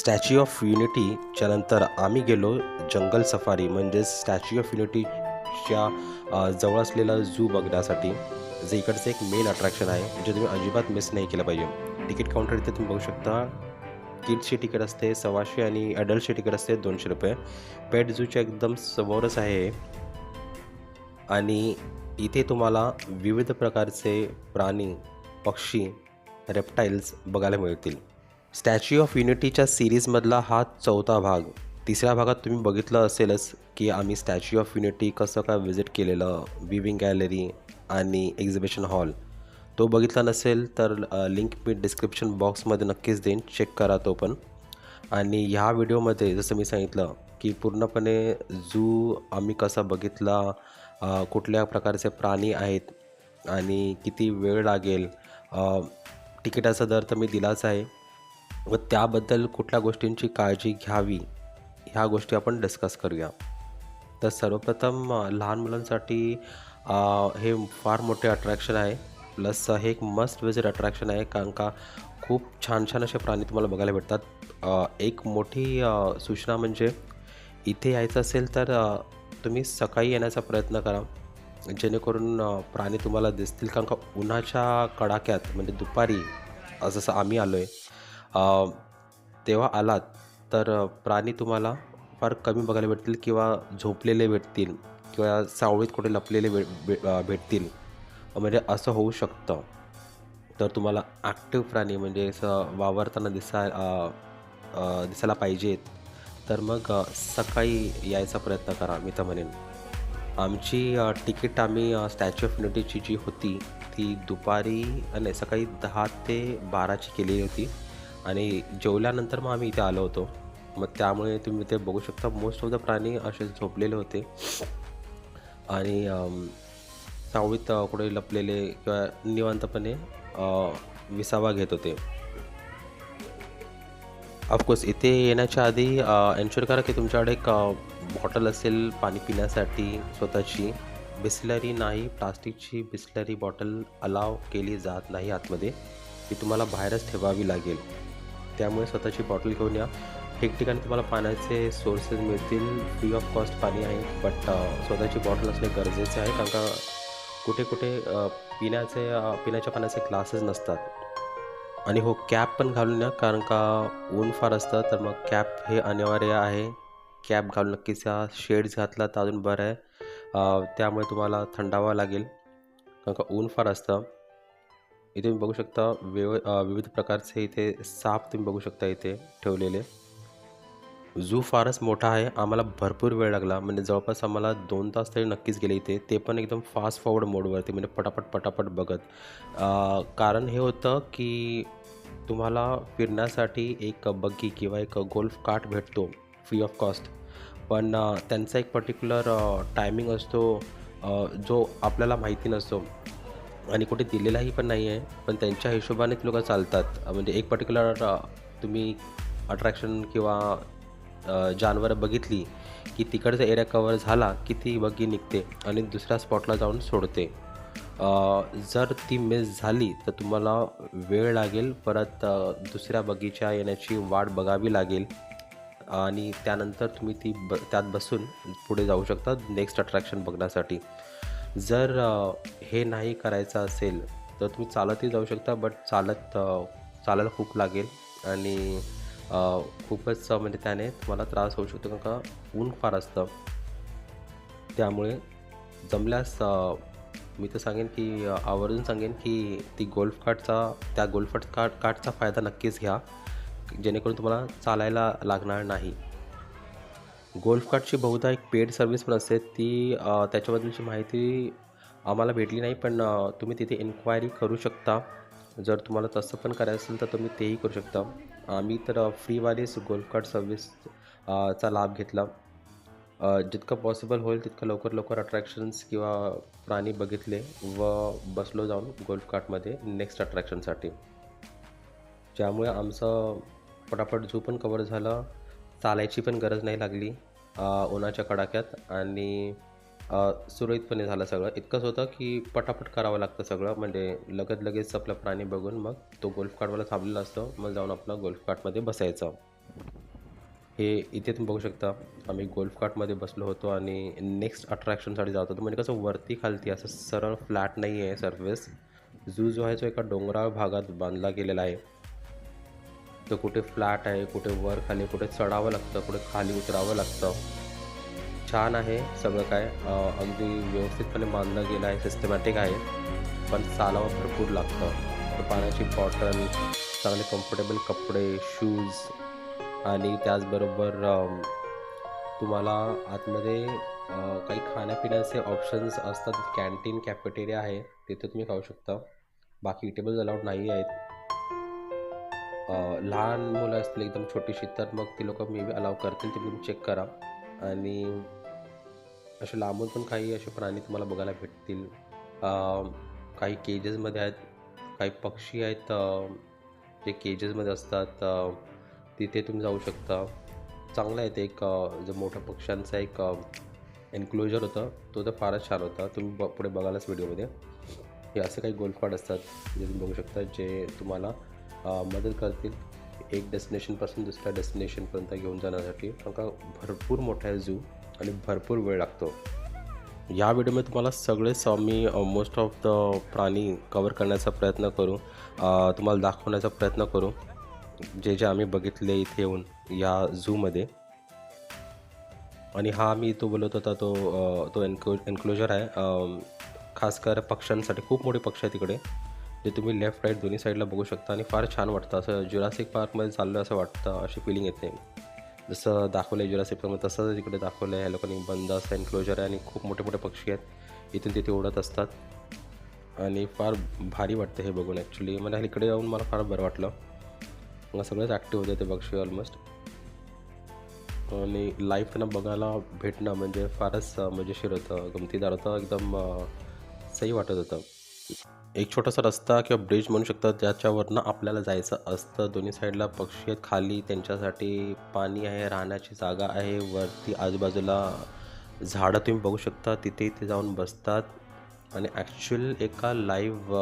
Statue of युनिटीच्या नंतर आम्ही गेलो जंगल सफारी म्हणजेच स्टॅच्यू ऑफ युनिटीच्या जवळ असलेला झू बघण्यासाठी जे इकडचं एक मेन अट्रॅक्शन आहे जे तुम्ही अजिबात मिस नाही केलं पाहिजे. तिकीट काउंटर इथे तुम्ही बघू शकता किड्सची तिकीट असते सव्वाशे आणि अडल्टची तिकीट असते दोनशे रुपये. पेट झूच्या एकदम समोरच आहे आणि इथे तुम्हाला विविध प्रकारचे प्राणी पक्षी रेप्टाईल्स बघायला मिळतील. स्टॅच्यू ऑफ युनिटीच्या सिरीजमधला हा चौथा भाग. तिसऱ्या भागात तुम्ही बघितलं असेलच की आम्ही स्टॅच्यू ऑफ युनिटी कसं काय व्हिजिट केलेलं विविंग गॅलरी आणि एक्झिबिशन हॉल. तो बघितला नसेल तर लिंक मी डिस्क्रिप्शन बॉक्समध्ये नक्कीच देईन चेक करा तो पण. आणि ह्या व्हिडिओमध्ये जसं मी सांगितलं की पूर्णपणे झू आम्ही कसा बघितला कुठल्या प्रकारचे प्राणी आहेत आणि किती वेळ लागेल तिकिटाचा दर तर मी दिलाच आहे. व त्याबद्दल कुठल्या गोष्टींची काळजी घ्यावी ह्या गोष्टी आपण डिस्कस करूया. तर सर्वप्रथम लहान मुलांसाठी हे फार मोठे अट्रॅक्शन आहे. प्लस हे एक मस्ट विजिट अट्रॅक्शन आहे कारण का खूप छान छान असे प्राणी तुम्हाला बघायला भेटतात. एक मोठी सूचना म्हणजे इथे यायचं असेल तर तुम्ही सकाळी येण्याचा प्रयत्न करा. जेणेकरून प्राणी तुम्हाला दिसतील. कारण का उन्हाच्या कडाक्यात म्हणजे दुपारी जसं आम्ही आलो आहे तेव्हा आलात तर प्राणी तुम्हाला फार कमी बघायला भेटतील किंवा झोपलेले भेटतील किंवा सावळीत कुठे लपलेले भे भे- भेटतील. म्हणजे असं होऊ शकतं. तर तुम्हाला ॲक्टिव्ह प्राणी म्हणजे असं वावरताना दिसाय दिसायला पाहिजेत. तर मग सकाळी यायचा प्रयत्न करा मी तर म्हणेन. आमची तिकीट आम्ही स्टॅच्यू ऑफ युनिटीची जी होती ती दुपारी नाही सकाळी दहा ते बाराची केलेली होती. आणि जेवल्यानंतर मग आम्ही इथे आलो होतो. मग त्यामुळे तुम्ही ते बघू शकता मोस्ट ऑफ द प्राणी असे झोपलेले होते. आणि सावळीत कुठे लपलेले किंवा निवांतपणे विसावा घेत होते. ऑफकोर्स इथे येण्याच्या आधी एन्श्युअर करा की तुमच्याकडे एक बॉटल असेल पाणी पिण्यासाठी स्वतःची. बिस्लरी नाही प्लास्टिकची बिस्लरी बॉटल अलाव केली जात नाही आतमध्ये. ती तुम्हाला बाहेरच ठेवावी लागेल. त्यामुळे स्वतःची बॉटल घेऊन या. ठिकठिकाणी तुम्हाला पाण्याचे सोर्सेस मिळतील. फ्री ऑफ कॉस्ट पाणी आहे बट स्वतःची बॉटल असणे गरजेचे आहे कारण का कुठे कुठे पिण्याचे पिण्याच्या पाण्याचे ग्लासेस नसतात. आणि हो कॅप पण घालून या कारण का ऊन फार असतं तर मग कॅप हे अनिवार्य आहे. कॅप घालून नक्कीच शेड्स घातला तर अजून बरं आहे. त्यामुळे तुम्हाला थंडावा लागेल. कारण का ऊन फार असतं. इथे तुम्ही बघू शकता वेव विविध प्रकारचे इथे साप तुम्ही बघू शकता इथे ठेवलेले. झू फारच मोठा आहे. आम्हाला भरपूर वेळ लागला. म्हणजे जवळपास आम्हाला दोन तास तरी नक्कीच गेले इथे. ते पण एकदम फास्ट फॉरवर्ड मोडवरती म्हणजे पटापट पटापट बघत. कारण हे होतं की तुम्हाला फिरण्यासाठी एक बग्गी किंवा एक गोल्फ कार्ट भेटतो फ्री ऑफ कॉस्ट पण त्यांचा एक पर्टिक्युलर टायमिंग असतो. जो आपल्याला माहिती नसतो. आणि कुठे दिलेलाही पण नाही आहे. पण त्यांच्या हिशोबानेच लोक चालतात. म्हणजे एक पर्टिक्युलर तुम्ही अट्रॅक्शन किंवा जानवरं बघितली की तिकडचा एरिया कवर झाला की ती बग्गी निघते आणि दुसऱ्या स्पॉटला जाऊन सोडते. जर ती मिस झाली तर तुम्हाला वेळ लागेल. परत दुसऱ्या बगीच्या येण्याची वाट बघावी लागेल. आणि त्यानंतर तुम्ही ती ब त्यात बसून पुढे जाऊ शकता नेक्स्ट अट्रॅक्शन बघण्यासाठी. जर हे नाही करायचं असेल तर तुम्ही चालतही जाऊ शकता बट चालत चालायला खूप लागेल. आणि खूपच म्हणजे त्याने तुम्हाला त्रास होऊ शकतो कारण का ऊन फार असतं. त्यामुळे जमल्यास मी तर सांगेन की आवर्जून सांगेन की ती गोल्फ कार्टचा त्या गोल्फ कार्ट कार्टचा फायदा नक्कीच घ्या जेणेकरून तुम्हाला चालायला लागणार नाही. गोल्फ कार्टची बहुधा एक पेड सर्व्हिस पण असते ती त्याच्याबद्दलची माहिती आम्हाला भेटली नाही पण तुम्ही तिथे इन्क्वायरी करू शकता. जर तुम्हाला तसं पण करायचं असेल तर तुम्ही तेही करू शकता. आम्ही तर फ्रीवालीच गोल्फ कार्ट सर्व्हिस चा लाभ घेतला. जितकं पॉसिबल होईल तितकं लवकर लवकर अट्रॅक्शन्स किंवा प्राणी बघितले व बसलो जाऊन गोल्फ कार्टमध्ये नेक्स्ट अट्रॅक्शनसाठी ज्यामुळे आमचं पटापट झू पण कवर झालं चालायची पण गरज नाही लागली उन्हाच्या कडाक्यात आणि सुरळीतपणे झालं सगळं. इतकंच होतं की पटापट करावं लागतं सगळं म्हणजे लगत लगेच आपला प्राणी बघून मग तो गोल्फ कार्टवाला थांबलेला असतो मग जाऊन आपलं गोल्फ कार्टमध्ये बसायचं. हे इथे तुम्ही बघू शकता आम्ही गोल्फ कार्टमध्ये बसलो होतो आणि नेक्स्ट अट्रॅक्शनसाठी जात होतो. म्हणजे कसं वरती खालती असं सरळ फ्लॅट नाही आहे सर्फेस झू जो आहे तो एका डोंगराळ भागात बांधला गेलेला आहे. तर कुठे फ्लॅट आहे कुठे वर खाली कुठे चढावं लागतं कुठे खाली उतरावं लागतं. छान आहे सगळं काय. अगदी व्यवस्थितपणे बांधलं गेलं आहे सिस्टमॅटिक आहे. पण चालावं भरपूर लागतं. पाण्याची बॉटल चांगले कम्फर्टेबल कपडे शूज आणि त्याचबरोबर तुम्हाला आतमध्ये काही खाण्यापिण्याचे ऑप्शन्स असतात. कॅन्टीन कॅफेटेरिया आहे. तिथे तुम्ही खाऊ शकता. बाकी टेबल्स अलाउड नाही आहेत लहान मुलं असतील एकदम छोटीशी तर मग ती लोक मे बी अलाव करतील ते तुम्ही चेक करा. आणि असे लांबून पण काही असे प्राणी तुम्हाला बघायला भेटतील. काही केजेसमध्ये आहेत काही पक्षी आहेत जे केजेसमध्ये असतात तिथे तुम्ही जाऊ शकता. चांगलं आहे ते एक जो मोठ्या पक्ष्यांचा एक एन्क्लोजर होतं तो तर फारच छान होता. तुम्ही ब पुढे बघालाच व्हिडिओमध्ये हे असे काही गोल्फ कार्ड असतात जे तुम्ही बघू शकता जे तुम्हाला मदत करतील. एक डेस्टिनेशनपासून दुसऱ्या डेस्टिनेशनपर्यंत घेऊन जाण्यासाठी. कारण का भरपूर मोठा आहे झू आणि भरपूर वेळ लागतो. या व्हिडिओमध्ये तुम्हाला सगळेच मी मोस्ट ऑफ द प्राणी कवर करण्याचा प्रयत्न करू. तुम्हाला दाखवण्याचा प्रयत्न करू. जे जे आम्ही बघितले इथे येऊन या झूमध्ये आणि हा मी तो बोलत होता तो तो एन्क्लो एन्क्लोजर आहे. खास खासकर पक्ष्यांसाठी. खूप मोठे पक्षी आहे तिकडे जे तुम्ही लेफ्ट राईट दोन्ही साईडला बघू शकता आणि फार छान वाटतं. असं जुरासिक पार्कमध्ये चाललं आहे असं वाटतं अशी फिलिंग येते. जसं दाखवलं आहे जुरासिक पार्कमध्ये तसंच तिकडे दाखवलं आहे ह्या लोकांनी बंद असं एन्क्लोजर आहे आणि खूप मोठे मोठे पक्षी आहेत. इथून तिथे उडत असतात. आणि फार भारी वाटतं हे बघून ॲक्च्युली मला इकडे जाऊन मला फार बरं वाटलं. मग सगळेच ॲक्टिव्ह होते ते पक्षी ऑलमोस्ट आणि लाईफ त्यांना बघायला भेटणं म्हणजे फारच मजेशीर होतं. गमतीदार होतं. एकदम सही वाटत होतं. एक छोटासा रस्ता किंवा ब्रिज म्हणू शकता ज्याच्यावरनं आपल्याला जायचं असतं. दोन्ही साईडला पक्षी आहेत खाली त्यांच्यासाठी पाणी आहे राहण्याची जागा आहे. वरती आजूबाजूला झाडं तुम्ही बघू शकता तिथे इथे जाऊन बसतात. आणि ॲक्च्युअल एका लाईव्ह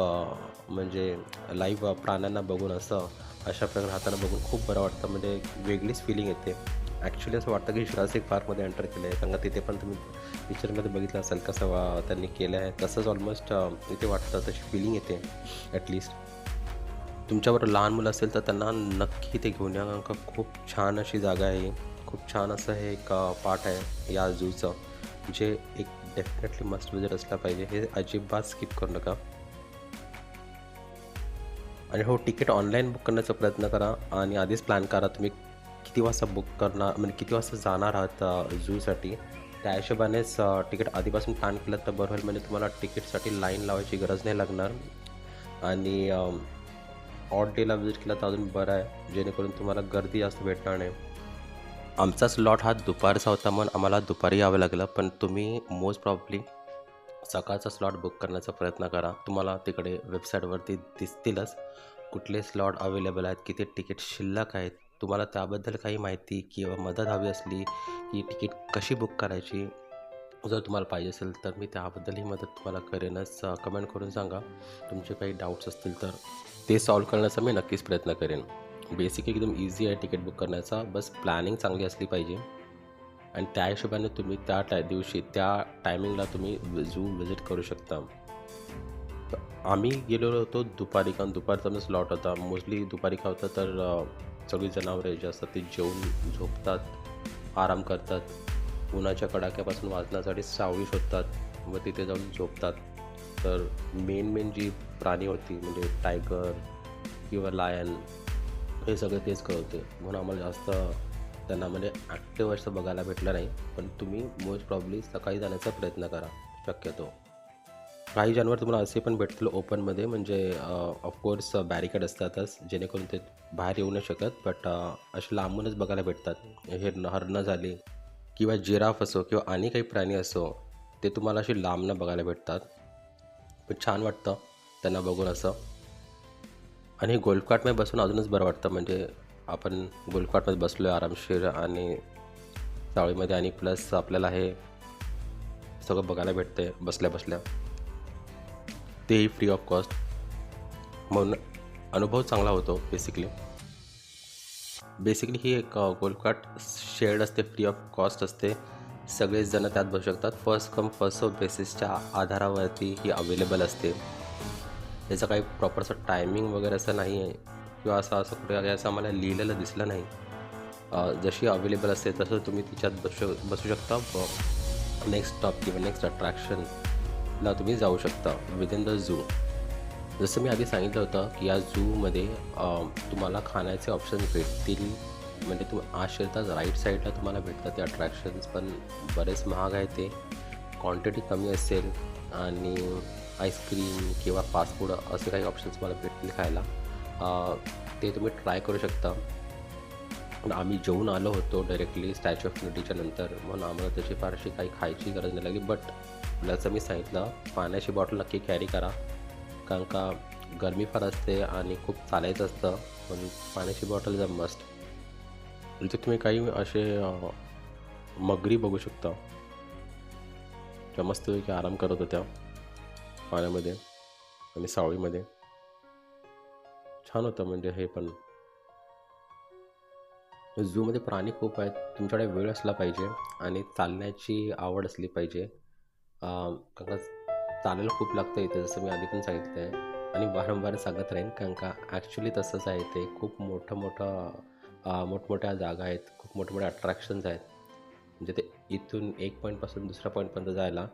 म्हणजे लाईव्ह प्राण्यांना बघून असं अशा प्रकारे राहताना बघून खूप बरं वाटतं. म्हणजे वेगळीच फिलिंग येते. ॲक्च्युली असं वाटतं की जुरासिक पार्कमध्ये एंटर केलं आहे कारण तिथे पण तुम्ही पिक्चरमध्ये बघितलं असेल कसं वा त्यांनी केलं आहे तसंच ऑलमोस्ट इथे वाटतं तशी फिलिंग येते ॲटलिस्ट तुमच्यावर लहान मुलं असेल तर त्यांना नक्की ते घेऊन या. कारण का खूप छान अशी जागा आहे. खूप छान असं हे एक पार्ट आहे या झूचं जे एक डेफिनेटली मस्ट विजिट असला पाहिजे. हे अजिबात स्किप करू नका. आणि हो तिकीट ऑनलाईन बुक करण्याचा प्रयत्न करा. आणि आधीच प्लॅन करा तुम्ही किती वाजता बुक करणार म्हणजे किती वाजता जाणार आहात झूसाठी त्या हिशोबानेच तिकीट आधीपासून प्लॅन केलं तर बरं होईल. म्हणजे तुम्हाला तिकीटसाठी लाईन लावायची गरज नाही लागणार. आणि ऑड डेला विजिट केला तर अजून बरं आहे. जेणेकरून तुम्हाला गर्दी जास्त भेटणार नाही. आमचा स्लॉट हा दुपारचा होता म्हणून आम्हाला दुपारी यावं लागलं. पण तुम्ही मोस्ट प्रॉब्ली सकाळचा स्लॉट बुक करण्याचा प्रयत्न करा. तुम्हाला तिकडे वेबसाईटवरती दिसतीलच कुठले स्लॉट अवेलेबल आहेत किती तिकीट शिल्लक आहेत तुम्हाला त्याबद्दल काही माहिती किंवा मदत हवी असली की तिकीट कशी बुक करायची जर तुम्हाला पाहिजे असेल तर मी त्याबद्दलही मदत तुम्हाला करेनच कमेंट करून सांगा. तुमचे काही डाऊट्स असतील तर ते सॉल्व करण्याचा मी नक्कीच प्रयत्न करेन. बेसिक एकदम इझी आहे तिकीट बुक करण्याचा. बस प्लॅनिंग चांगली असली पाहिजे. आणि त्या हिशोबाने तुम्ही त्या टाय दिवशी त्या टायमिंगला तुम्ही झू विजिट करू शकता. आम्ही गेलेलो होतो दुपारी कारण दुपारचा मी स्लॉट होता. मोस्टली दुपारी काय होतं तर सगळी जनावरे जे असतात ती जेवून झोपतात आराम करतात. उन्हाच्या कडाक्यापासून वाचण्यासाठी सावळी शोधतात व तिथे जाऊन झोपतात. तर मेन मेन जी प्राणी होती म्हणजे टायगर किंवा लायन हे सगळे तेच करत होते म्हणून आम्हाला जास्त त्यांना म्हणजे ॲक्टिव्ह असं बघायला भेटलं नाही. पण तुम्ही मोस्ट प्रॉब्ली सकाळी जाण्याचा प्रयत्न करा. शक्यतो. काही जनावर तुम्हाला असे पण भेटतील ओपनमध्ये म्हणजे ऑफकोर्स बॅरिकेड असतातच जेणेकरून ते बाहेर येऊ नाही शकत बट असे लांबूनच बघायला भेटतात. हे हरणं झाली किंवा जिराफ असो किंवा आणि काही प्राणी असो ते तुम्हाला अशी लांबनं बघायला भेटतात. पण छान वाटतं त्यांना बघून असं. आणि गोल्फकार्टमध्ये बसून अजूनच बरं वाटतं म्हणजे आपण गोल्फकार्टमध्ये बसलो आहे आरामशीर आणि चावळीमध्ये आणि प्लस आपल्याला हे सगळं बघायला भेटते बसल्या बसल्या. तेही फ्री ऑफ कॉस्ट म्हणून अनुभव चांगला होतो बेसिकली बेसिकली ही एक गोलकाट शेअर्ड असते फ्री ऑफ कॉस्ट असते. सगळेजण त्यात बसू शकतात. फर्स्ट कम फर्स्ट सर्व बेसिसच्या आधारावरती ही अवेलेबल असते. याचं काही प्रॉपर असं टायमिंग वगैरे असं नाही आहे किंवा असं असं कुठे असं आम्हाला लिहिलेलं दिसलं नाही. जशी अवेलेबल असते तसं तुम्ही तिच्यात बसू बसू शकता. नेक्स्ट स्टॉप किंवा नेक्स्ट अट्रॅक्शन ला तुम्ही जाऊ शकता विदिन द झू जसं मी आधी सांगितलं होतं की या झूमध्ये तुम्हाला खाण्याचे ऑप्शन्स भेटतील. म्हणजे तुम आज शिरताच राईट साईडला तुम्हाला भेटतात ते अट्रॅक्शन्स पण बरेच महाग आहे ते. क्वांटिटी कमी असेल आणि आईस्क्रीम किंवा फास्ट फूड असे काही ऑप्शन्स मला भेटतील खायला. ते तुम्ही ट्राय करू शकता. पण आम्ही जेवून आलो होतो डायरेक्टली स्टॅच्यू ऑफ युनिटीच्या नंतर. म्हणून आम्हाला त्याची फारशी काही खायची गरज नाही लागली. बट जसं मी सांगितलं. पाण्याची बॉटल नक्की कॅरी करा. कारण का गरमी फार असते आणि खूप चालायचं असतं. पण पाण्याची बॉटल जर मस्ट इथे तुम्ही काही असे मगरी बघू शकता. त्या मस्तपैकी आराम करत होत्या. पाण्यामध्ये आणि सावळीमध्ये. छान होतं म्हणजे हे पण. झूमध्ये प्राणी खूप आहेत. तुमच्याकडे वेळ असला पाहिजे आणि चालण्याची आवड असली पाहिजे. कारण का चालायला खूप लागतं इथे जसं मी आधी पण सांगितलं आहे आणि वारंवार सांगत राहीन कारण का ॲक्च्युली तसंच आहे ते. खूप मोठं मोठं मोठमोठ्या जागा आहेत खूप मोठमोठ्या अट्रॅक्शन्स आहेत. म्हणजे ते इथून एक पॉईंटपासून दुसऱ्या पॉईंटपर्यंत जायला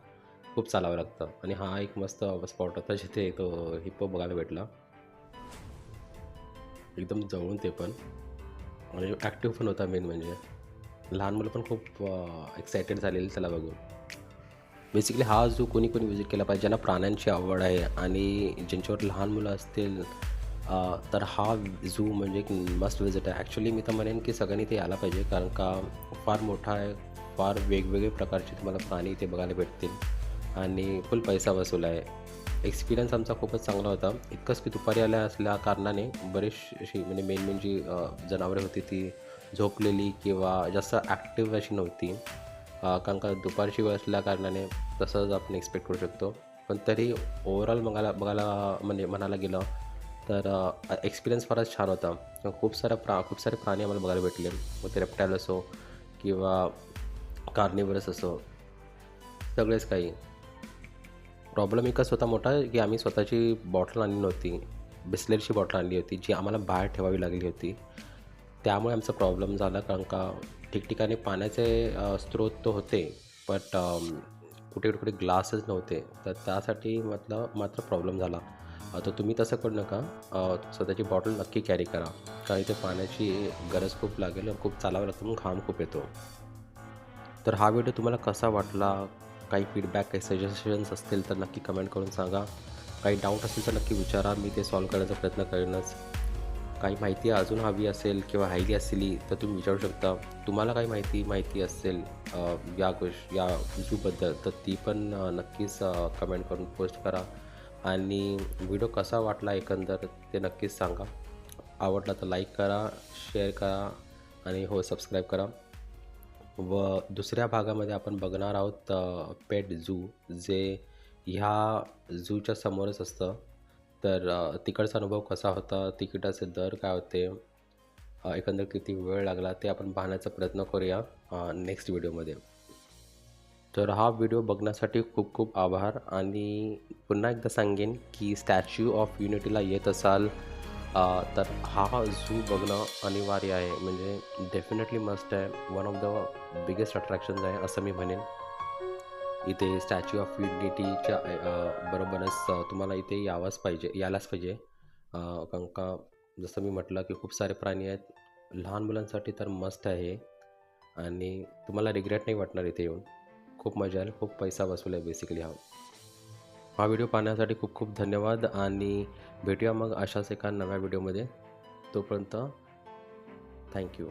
खूप चालावं लागतं. आणि हा एक मस्त स्पॉट होता जिथे तो हिप्पो बघायला भेटला. एकदम जवळून ते पण. आणि ॲक्टिव्ह पण होता मेन म्हणजे. लहान मुलं पण खूप एक्सायटेड झालेली त्याला बघून. बेसिकली हा जो कोणी कोणी विजिट केला पाहिजे ज्यांना प्राण्यांची आवड आहे आणि ज्यांच्यावर लहान मुलं असतील तर हा झू म्हणजे एक मस्ट विजिट आहे. ॲक्च्युली मी तर म्हणेन की सगळ्यांनी ते यायला पाहिजे कारण का फार मोठा आहे फार वेगवेगळे प्रकारचे तुम्हाला प्राणी इथे बघायला भेटतील आणि फुल पैसा वसूल आहे. एक्सपिरियन्स आमचा खूपच चांगला होता. इतकंच की दुपारी आल्या असल्या कारणाने बरीचशी म्हणजे मेन मेन जी जनावरे होती ती झोपलेली किंवा जास्त ॲक्टिव्ह अशी नव्हती. कारण का दुपारची वेळ असल्या कारणाने तसंच आपण एक्सपेक्ट करू शकतो. पण तरी ओवरऑल बघायला बघायला म्हणजे म्हणायला गेलं तर एक्सपिरियन्स फारच छान होता. खूप साऱ्या प्रा खूप सारे प्राणी आम्हाला बघायला भेटले. मग ते रेप्टाईल असो किंवा कार्निवरस असो सगळेच काही. प्रॉब्लेम एकच होता मोठा की आम्ही स्वतःची बॉटल आणली नव्हती. बिस्लेरची बॉटल आणली होती जी आम्हाला बाहेर ठेवावी लागली होती. त्यामुळे आमचा प्रॉब्लेम झाला कारण का ठिकठिकाणी पाण्याचे स्रोत तर होते बट कुठे कुठे ग्लासच नव्हते तर त्यासाठी म्हटलं मात्र प्रॉब्लेम झाला. तर तुम्ही तसं करू नका स्वतःची बॉटल नक्की कॅरी करा कारण इथे पाण्याची गरज खूप लागेल आणि खूप चालावं लागतं म्हणून घाम खूप येतो. तर हा व्हिडिओ तुम्हाला कसा वाटला? काही फीडबॅक काही सजेशन्स असतील तर नक्की कमेंट करून सांगा. काही डाऊट असेल तर नक्की विचारा मी ते सॉल्व करण्याचा प्रयत्न करेनच. काही माहिती अजून हवी असेल किंवा राहिली असली तर तुम्ही विचारू शकता. तुम्हाला काही माहिती माहिती असेल या गोष्ट या झूबद्दल तर ती पण नक्कीच कमेंट करून पोस्ट करा. आणि व्हिडिओ कसा वाटला एकंदर ते नक्कीच सांगा. आवडला तर लाईक करा शेअर करा आणि हो सबस्क्राईब करा. व दुसऱ्या भागामध्ये आपण बघणार आहोत पेट झू जे ह्या झूच्या समोरच असतं. तर तिकडचा अनुभव कसा होता? तिकिटाचे दर काय होते? एकंदर किती वेळ लागला? ते आपण पाहण्याचा प्रयत्न करूया नेक्स्ट व्हिडिओमध्ये तर हा व्हिडिओ बघण्यासाठी खूप खूप आभार आणि पुन्हा एकदा सांगेन की स्टॅच्यू ऑफ युनिटीला येत असाल तर हा झू बघणं अनिवार्य आहे. म्हणजे डेफिनेटली मस्ट आहे. One of the biggest attractions आहे असं मी म्हणेन. इथे स्टॅच्यू ऑफ युनिटीच्या बरोबरच तुम्हाला इथे यावंच पाहिजे यायलाच पाहिजे. कारण का जसं मी म्हटलं की खूप सारे प्राणी आहेत. लहान मुलांसाठी तर मस्त आहे. आणि तुम्हाला रिग्रेट नाही वाटणार इथे येऊन. खूप मजा येईल खूप पैसा वसूल आहे बेसिकली हा. हा व्हिडिओ पाहण्यासाठी खूप खूप धन्यवाद आणि भेटूया मग अशाच एका नव्या व्हिडिओमध्ये तोपर्यंत थँक्यू